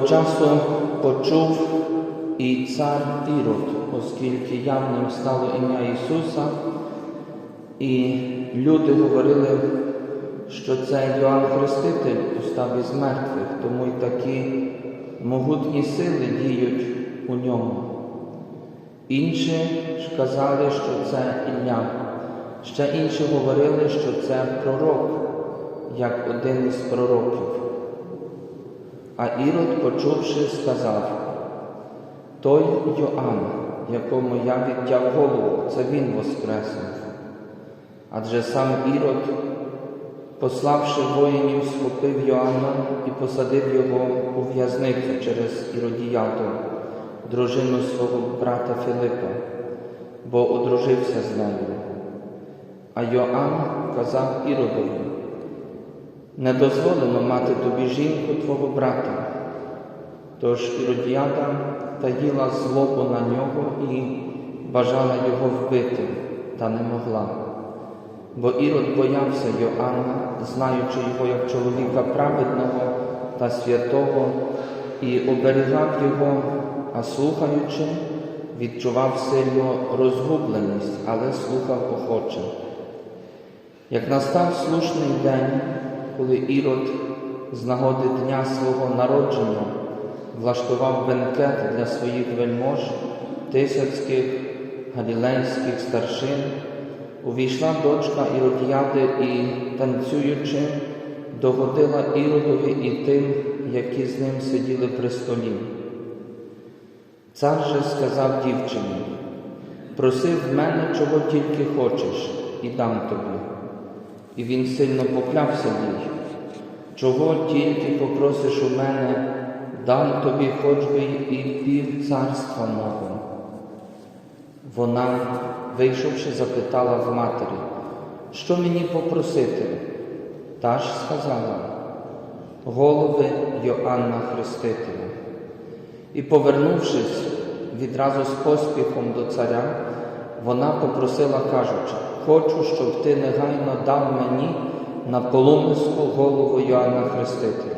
Того часу почув і цар Ірод, оскільки явним стало ім'я Ісуса, і люди говорили, що це Йоанн Хреститель устав із мертвих, тому й такі могутні сили діють у ньому. Інші ж казали, що це Ілля. Ще інші говорили, що це пророк, як один із пророків. А Ірод, почувши, сказав, той Йоанн, якому я відтяв голову, це він воскреснув. Адже сам Ірод, пославши воїнів, схопив Йоанна і посадив його у в'язницю через Іродіяду, дружину свого брата Филипа, бо одружився з нею. А Йоанн казав Іродові, не дозволено мати тобі жінку твого брата. Тож Іродіада таїла злобу на нього і бажала його вбити, та не могла. Бо Ірод боявся Йоанна, знаючи його як чоловіка праведного та святого, і оберігав його, а слухаючи, відчував сильну розгубленість, але слухав охоче. Як настав слушний день, коли Ірод з нагоди дня свого народження влаштував бенкет для своїх вельмож, тисяцьких галілейських старшин, увійшла дочка Іродіяди і, танцюючи, догодила Іродові і тим, які з ним сиділи при столі. Цар же сказав дівчині, проси в мене, чого тільки хочеш, і дам тобі. І він сильно поклявся їй, чого тільки попросиш у мене, дам тобі хоч би і пів царства мого. Вона, вийшовши, запитала в матері, що мені попросити? Та ж сказала, голови Йоанна Хрестителя. І, повернувшись відразу з поспіхом до царя, вона попросила, кажучи, хочу, щоб ти негайно дав мені на полумиску голову Йоанна Хрестителя.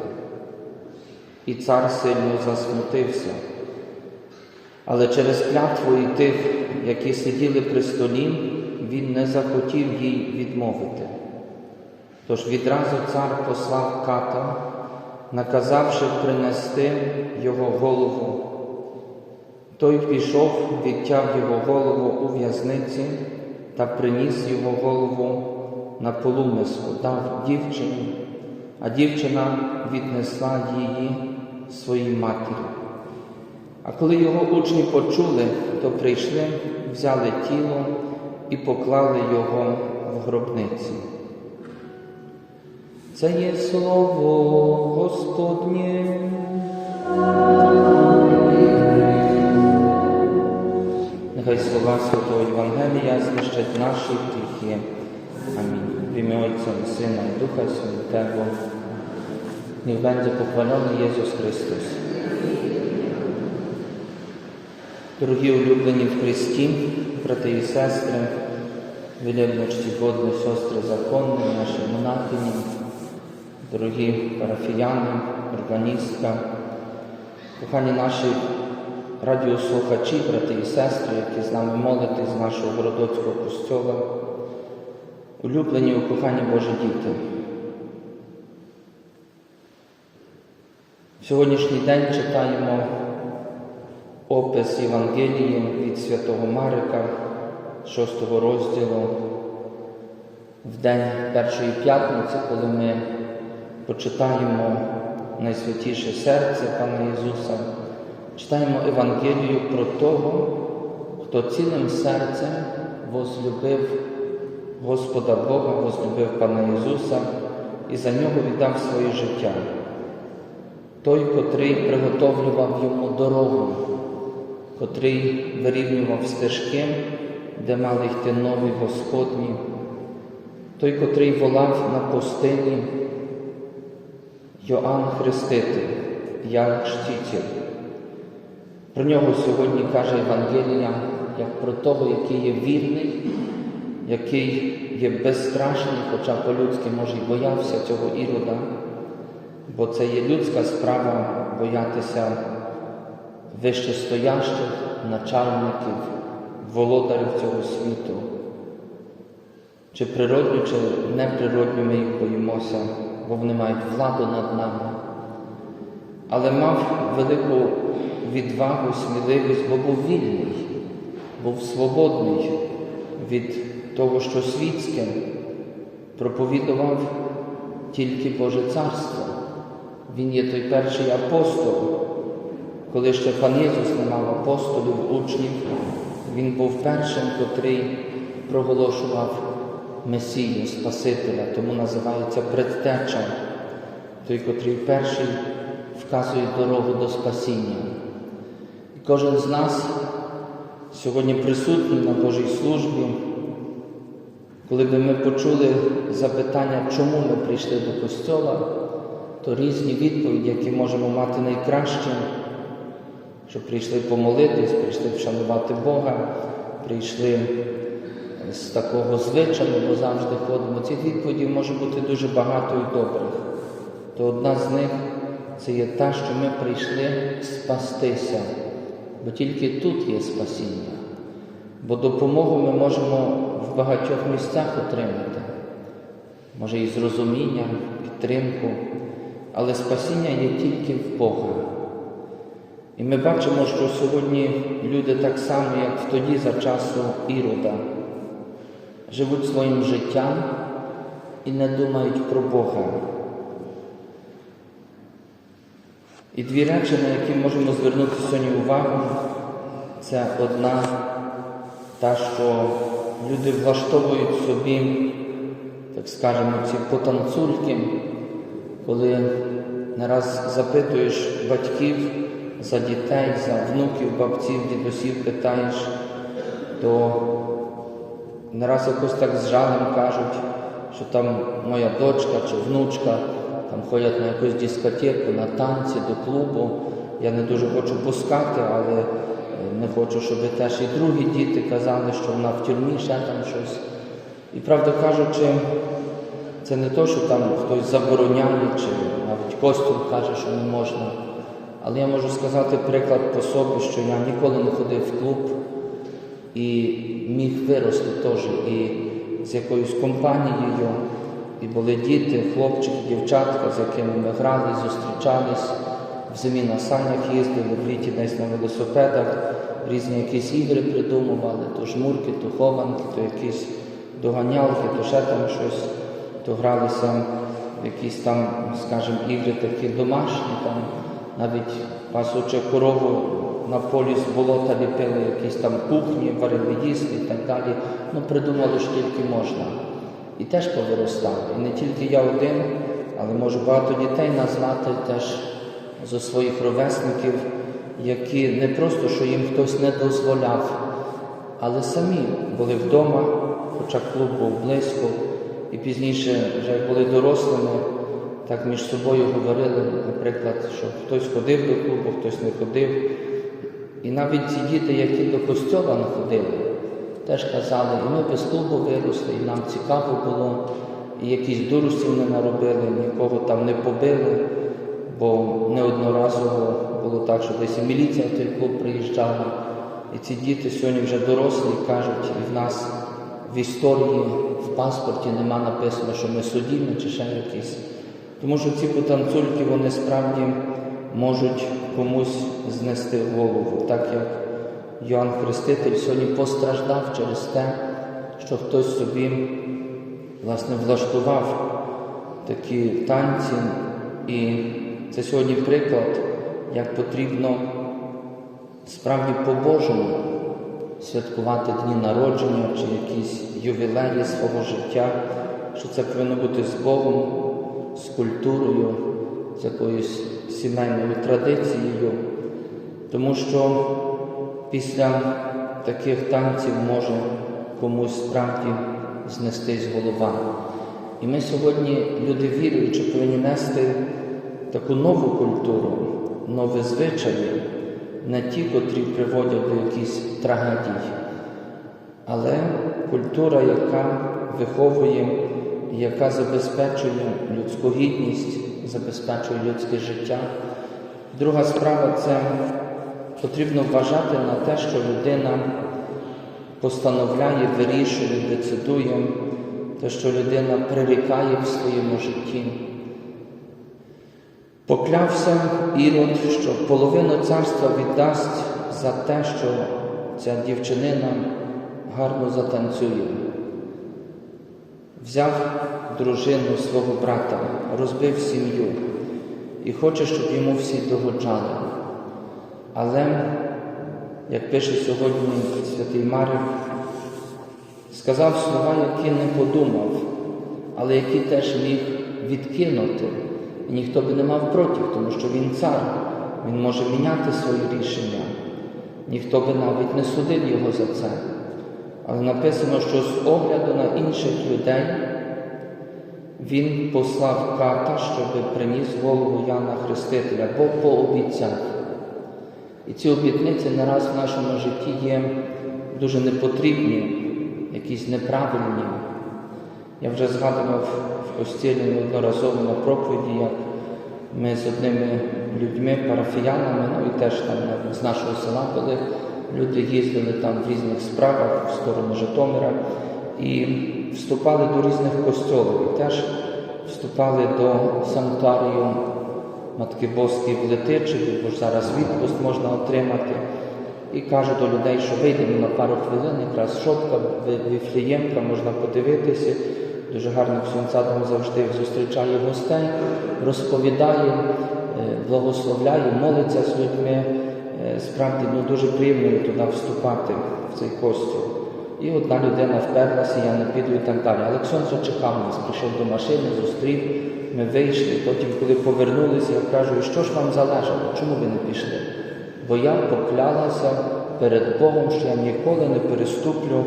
І цар сильно засмутився. Але через клятву і тих, які сиділи при столі, він не захотів їй відмовити. Тож відразу цар послав ката, наказавши принести його голову. Той пішов, відтяв його голову у в'язниці та приніс його голову на полумиску, дав дівчині, а дівчина віднесла її своїй матері. А коли його учні почули, то прийшли, взяли тіло і поклали його в гробниці. Це є слово Господнє. Нехай слова Святого Євангелія знищать наші гріхи. Амінь. В ім'я Отця і Сина і Духа Святого. Niech będzie pochwalony Jezus Chrystus. Дорогі улюблені в Христі, брати і сестри, велебно чтіводні сестри законні, наші монахині, дорогі парафіяни, органістка, кохані наші радіослухачі, брати і сестри, які з нами молитесь з нашого Городоцького костьола, улюблені у кохані Божі діти. В сьогоднішній день читаємо опис Євангелії від Святого Марика, 6 розділу, в день Першої п'ятниці, коли ми почитаємо найсвятіше серце Пана Ісуса, читаємо Евангелію про того, хто цілим серцем возлюбив Господа Бога, возлюбив Пана Ісуса і за нього віддав своє життя. Той, котрий приготовлював йому дорогу, котрий вирівнював стежки, де мали йти нові Господні, той, котрий волав на пустині Йоанн Хреститель, Ян Штітель. Про нього сьогодні каже Євангелія як про того, який є вірний, який є безстрашний, хоча по-людськи може й боявся цього ірода, бо це є людська справа боятися вищестоящих начальників, володарів цього світу. Чи природньо, чи неприродньо ми їх боїмося, бо вони мають владу над нами. Але мав велику відвагу, сміливість, бо був вільний, був свободний від того, що світське проповідував тільки Боже Царство. Він є той перший апостол. Коли ще пан Єсус не мав апостолів, учнів, він був першим, котрий проголошував Месію, Спасителя, тому називається предтеча, той, котрий перший вказує дорогу до спасіння. Кожен з нас сьогодні присутній на Божій службі, коли би ми почули запитання, чому ми прийшли до Костьола, то різні відповіді, які можемо мати найкращі, що прийшли помолитись, прийшли вшанувати Бога, прийшли з такого звичаю, бо завжди ходимо. Цих відповідей може бути дуже багато і добрих. То одна з них це є та, що ми прийшли спастися, бо тільки тут є спасіння. Бо допомогу ми можемо в багатьох місцях отримати, може і зрозуміння, підтримку, але спасіння є тільки в Бога. І ми бачимо, що сьогодні люди так само, як тоді за часу Ірода, живуть своїм життям і не думають про Бога. І дві речі, на які можемо звернути сьогодні увагу, це одна та, що люди влаштовують собі, так скажемо, ці потанцульки, коли не раз запитуєш батьків за дітей, за внуків, бабців, дідусів питаєш, то не раз якось так з жалем кажуть, що там моя дочка чи внучка там ходять на якусь дискотеку, на танці, до клубу. Я не дуже хочу пускати, але е, не хочу, щоб теж і другі діти казали, що вона в тюрмі ще там щось. І правда кажучи, це не то, що там хтось забороняє, чи навіть костюм каже, що не можна. Але я можу сказати приклад по собі, що я ніколи не ходив в клуб і міг вирости теж і з якоюсь компанією. І були діти, хлопчики, дівчатка, з якими ми грали, зустрічались, в зимі на санях їздили, в літі десь на велосипедах, різні якісь ігри придумували, то жмурки, то хованки, то якісь доганялки, то ще там щось, то гралися якісь там, скажімо, ігри такі домашні, там навіть пасучи корову на полі з болота ліпили якісь там кухні, варили їсти і так далі. Ну, придумали, що тільки можна. І теж повиростали. І не тільки я один, але можу багато дітей назвати теж зі своїх ровесників, які не просто, що їм хтось не дозволяв, але самі були вдома, хоча клуб був близько, і пізніше, вже були дорослими, так між собою говорили, наприклад, що хтось ходив до клубу, хтось не ходив. І навіть ці діти, які до костьола не ходили, теж казали, і ми без клубу виросли, і нам цікаво було, і якісь дуростів не наробили, нікого там не побили, бо неодноразово було так, що десь і міліція в той клуб приїжджала. І ці діти сьогодні вже дорослі кажуть, і в нас в історії, в паспорті нема написано, що ми судімі чи ще якісь. Тому що ці потанцульки, вони справді можуть комусь знести голову, так як Йоанн Хреститель сьогодні постраждав через те, що хтось собі власне влаштував такі танці. І це сьогодні приклад, як потрібно справді по-божому святкувати дні народження чи якісь ювілеї свого життя, що це повинно бути з Богом, з культурою, з якоюсь сімейною традицією, тому що після таких танців може комусь справді знестись голова. І ми сьогодні, люди віруючи, повинні нести таку нову культуру, нові звичаї, не ті, котрі приводять до якихось трагедій. але культура, яка виховує, яка забезпечує людську гідність, забезпечує людське життя. Друга справа це потрібно вважати на те, що людина постановляє, вирішує, децидує, те, що людина прирікає в своєму житті. Поклявся Ірод, що половину царства віддасть за те, що ця дівчинина гарно затанцює. Взяв дружину свого брата, розбив сім'ю і хоче, щоб йому всі догоджали. Але, як пише сьогодні святий Марик, сказав слова, які не подумав, але які теж міг відкинути. І ніхто би не мав проти, тому що він цар, він може міняти свої рішення. Ніхто би навіть не судив його за це. Але написано, що з огляду на інших людей він послав ката, щоб приніс голову Яна Хрестителя, бо пообіцяв. І ці обітниці не раз в нашому житті є дуже непотрібні, якісь неправильні. Я вже згадував в костілі неодноразово на проповіді, як ми з одними людьми, парафіянами, ну і теж там з нашого села були, люди їздили там в різних справах в сторону Житомира і вступали до різних костьолів. І теж вступали до санктарію Матки Боської в бо ж зараз відпуск можна отримати. І каже до людей, що вийдемо на пару хвилин, якраз шопка, віфліємка, можна подивитися. Дуже гарно Ксьонця там завжди зустрічає гостей, розповідає, е, благословляє, молиться з людьми. Е, Справді ну, дуже приємно туди вступати в цей костюм. І одна людина вперлася, я не піду і так далі. Але Ксьон чекав нас, прийшов до машини, зустрів, ми вийшли. Потім, коли повернулися, я кажу, що ж вам залежало? Чому ви не пішли? Бо я поклялася перед Богом, що я ніколи не переступлю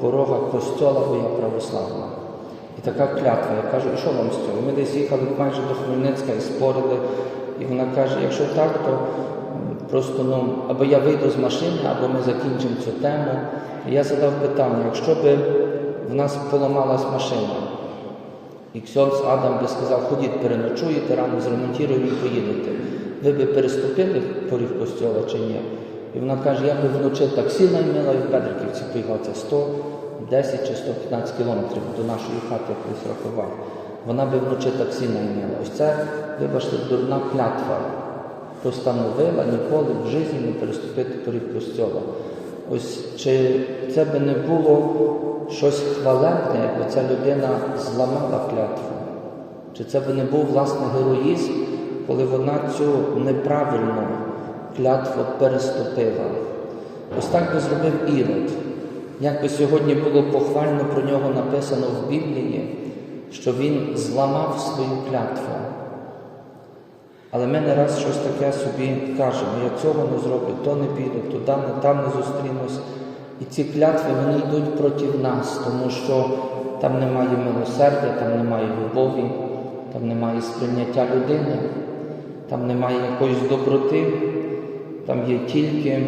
порога костьола, бо я православна. І така клятва. Я кажу, що вам з цього? Ми десь їхали майже до Хмельницька і спорили. І вона каже, якщо так, то просто ну, або я вийду з машини, або ми закінчимо цю тему. І я задав питання, якщо б в нас поламалась машина, і Ксьонс Адам би сказав, ходіть, переночуєте, рано зремонтуємо і поїдете. Ви би переступили поріг костьола чи ні? І вона каже, я би вночі таксі наймила і в Бедриківці поїхала. Це 110 чи 115 кілометрів до нашої хати колись рахував. Вона би вночі таксі наймила. Ось це, вибачте, дурна клятва. Постановила ніколи в житті не переступити поріг костьола. Ось чи це би не було щось хвалебне, якби ця людина зламала клятву? Чи це би не був власне героїзм, коли вона цю неправильну клятву переступила? Ось так би зробив Ірод. Як би сьогодні було похвально про нього написано в Біблії, що він зламав свою клятву. Але ми не раз щось таке собі кажемо, я цього не зроблю, то не піду, туди, там не зустрінусь. І ці клятви вони йдуть проти нас, тому що там немає милосердя, там немає любові, там немає сприйняття людини, там немає якоїсь доброти, там є тільки,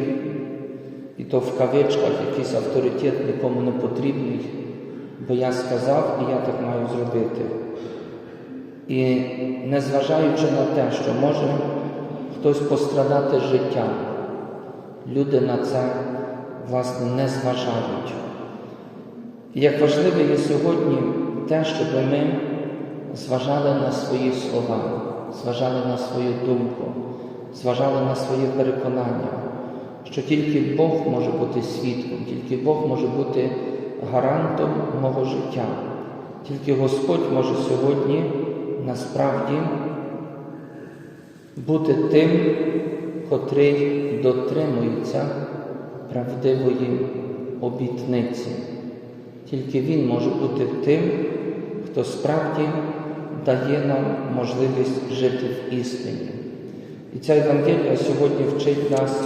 і то в кавичках якийсь авторитет нікому не потрібний, бо я сказав і я так маю зробити. І незважаючи на те, що може хтось пострадати життям, люди на це, власне, не зважають. І як важливе є сьогодні те, щоб ми зважали на свої слова, зважали на свою думку, зважали на своє переконання, що тільки Бог може бути свідком, тільки Бог може бути гарантом мого життя, тільки Господь може сьогодні насправді бути тим, котрий дотримується правдивої обітниці. Тільки Він може бути тим, хто справді дає нам можливість жити в істині. І ця Євангелія сьогодні вчить нас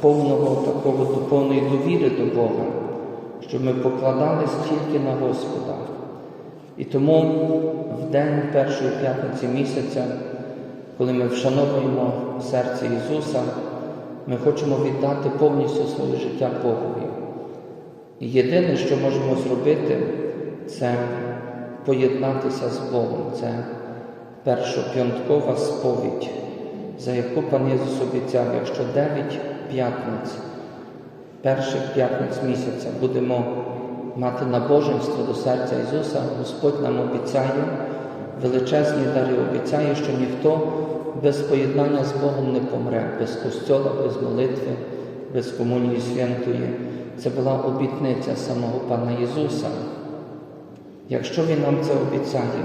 повного такого повної довіри до Бога, щоб ми покладались тільки на Господа. І тому в день першої п'ятниці місяця, коли ми вшановуємо серце Ісуса, ми хочемо віддати повністю своє життя Богові. І єдине, що можемо зробити, це поєднатися з Богом. Це першоп'янткова сповідь, за яку пан Єсус обіцяв, якщо дев'ять п'ятниць, перших п'ятниць місяця будемо мати набоженство до серця Ісуса, Господь нам обіцяє величезні дари, обіцяє, що ніхто без поєднання з Богом не помре, без костьола, без молитви, без комунії святої. Це була обітниця самого Пана Ісуса. Якщо Він нам це обіцяє,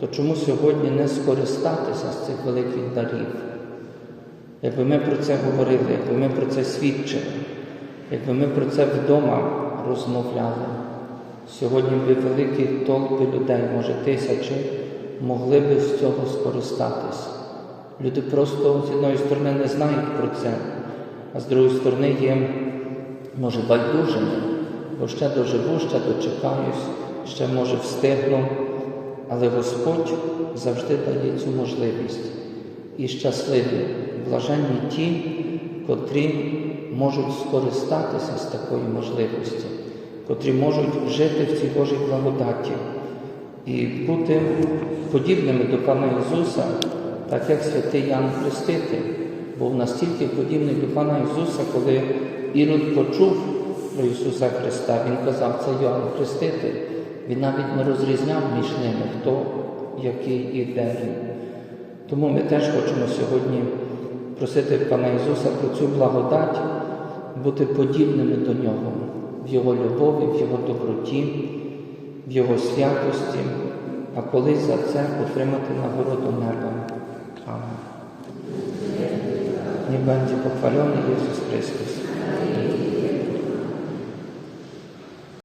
то чому сьогодні не скористатися з цих великих дарів? Якби ми про це говорили, якби ми про це свідчили, якби ми про це вдома розмовляли, сьогодні би великі толпи людей, може тисячі, могли би з цього скористатися. Люди просто з одної сторони не знають про це, а з другої сторони є, може, байдужими, бо ще доживу, ще дочекаюсь, ще може встигну. Але Господь завжди дає цю можливість. І щасливі, блаженні ті, котрі можуть скористатися з такої можливості, котрі можуть жити в цій Божій благодаті і бути подібними до Пана Ісуса, так як святий Ян Хреститель був настільки подібний до Пана Ісуса, коли Ірод почув про Ісуса Христа, Він казав, це Йоанн Хреститель. Він навіть не розрізняв між ними, хто який і де він. Тому ми теж хочемо сьогодні просити Пана Ісуса про цю благодать, бути подібними до Нього в Його любові, в Його доброті, в Його святості, а колись за це отримати нагороду неба. Niech będzie pochwalony Jezus Chrystus.